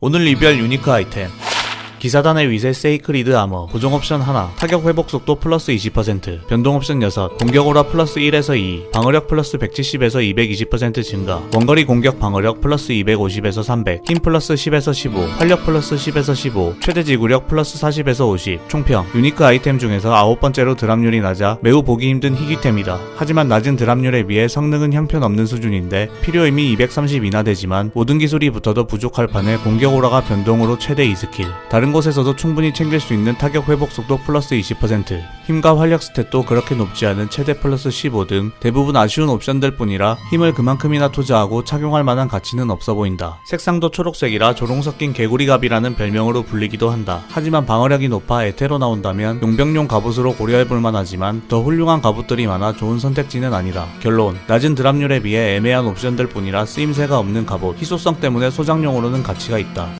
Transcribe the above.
오늘 리뷰할 유니크 아이템 기사단의 위세 세이크리드 아머 보정 옵션 하나 타격 회복 속도 플러스 20% 변동 옵션 6 공격 오라 플러스 1에서 2 방어력 플러스 170에서 220% 증가 원거리 공격 방어력 플러스 250에서 300 힘 플러스 10에서 15 활력 플러스 10에서 15 최대 지구력 플러스 40에서 50 총평 유니크 아이템 중에서 아홉 번째로 드랍률이 낮아 매우 보기 힘든 희귀템이다. 하지만 낮은 드랍률에 비해 성능은 형편없는 수준인데 필요임이 230 이나 되지만 모든 기술이 붙어도 부족할 판에 공격 오라가 변동으로 최대 2스킬. 다른 곳에서도 충분히 챙길 수 있는 타격 회복 속도 플러스 20% 힘과 활력 스탯도 그렇게 높지 않은 최대 플러스 15 등 대부분 아쉬운 옵션들 뿐이라 힘을 그만큼이나 투자하고 착용할 만한 가치는 없어 보인다. 색상도 초록색이라 조롱 섞인 개구리갑이라는 별명으로 불리기도 한다. 하지만 방어력이 높아 에테로 나온다면 용병용 갑옷으로 고려해볼 만하지만 더 훌륭한 갑옷들이 많아 좋은 선택지는 아니다. 결론. 낮은 드랍률에 비해 애매한 옵션들 뿐이라 쓰임새가 없는 갑옷. 희소성 때문에 소장용으로는 가치가 있다